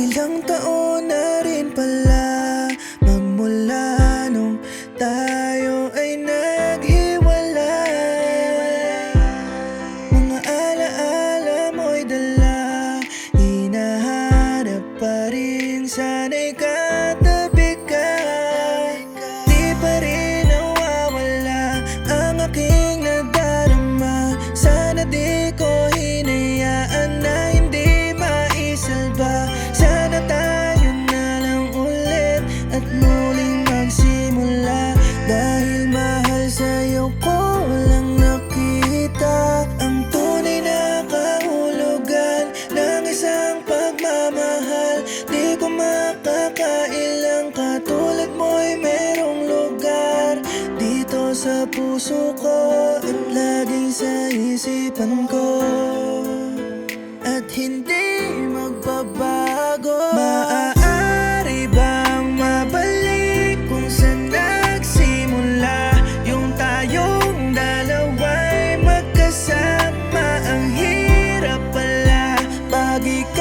Ilang taon na rin pala Magmula nung tayo ay naghiwalay. Mga alaala mo'y dala Hinahanap pa rin sana'y katabi ka. Di pa rin nawawala ang aking nadarama. Sana di ko hinayaan na hindi maisalba. Sana isipan ko At hindi magbabago. Maaari bang mabalik kung saan nagsimula? Yung tayong dalawa'y magkasama Ang hirap pala. Pag ika'y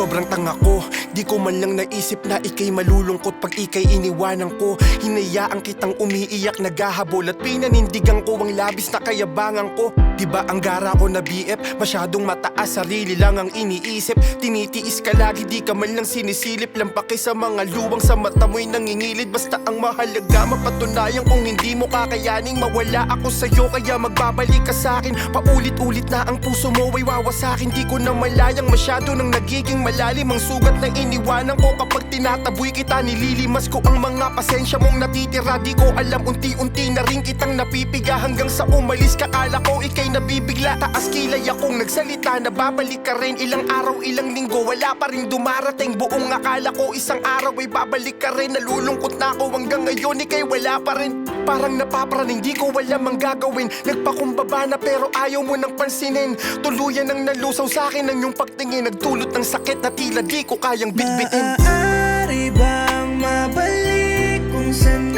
Sobrang tanga ko, di ko man lang naisip na ikay malulungkot pag ikay iniwanan ko. Hinayaan kitang umiiyak naghahabol at pinanindigan ko ang labis na kayabangan ko Diba ang gara ko na BF, masyadong mataas, sarili lang ang iniisip. Tinitiis ka lagi, di ka man lang sinisilip. Lampaki sa mga luwang sa mata mo'y nangingilid. Basta ang mahalaga, mapatunayan kung hindi mo kakayaning Mawala ako sa'yo, kaya magbabalik ka sa'kin. Paulit-ulit na ang puso mo ay wawasakin. Di ko na malayang masyado nang nagiging malalim. Ang sugat na iniwanan ko kapag tinataboy kita. Nililimas ko ang mga pasensya mong natitira. Di ko alam unti-unti na rin kitang napipiga. Hanggang sa umalis ka kala ko ikay nabibigla Taas kilay akong nagsalita. Na babalik ka rin Ilang araw, ilang linggo, wala pa rin dumarating. Buong akala ko isang araw ay babalik ka rin. Nalulungkot na ako hanggang ngayon ikay wala pa rin. Parang napapraning, di ko alam ang gagawin. Nagpakumbaba na pero ayaw mo nang pansinin. Tuluyan ang nalusaw sa akin ang iyong pagtingin. Nagdulot ng sakit na tila di ko kayang bitbitin. Maaari bang mabalik kung saan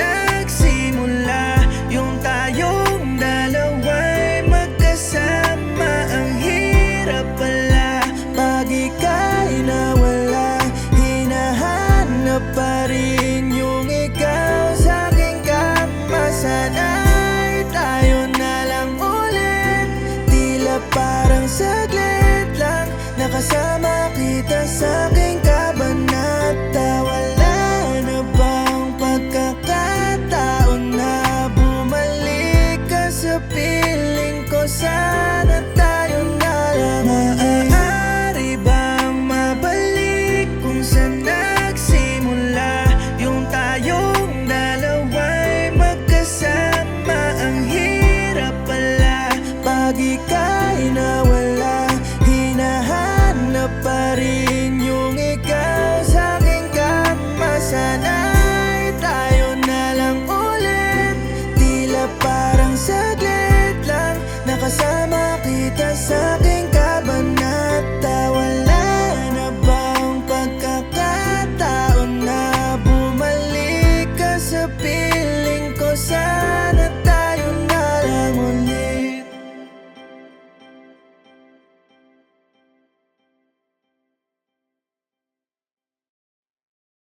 Sana tayo na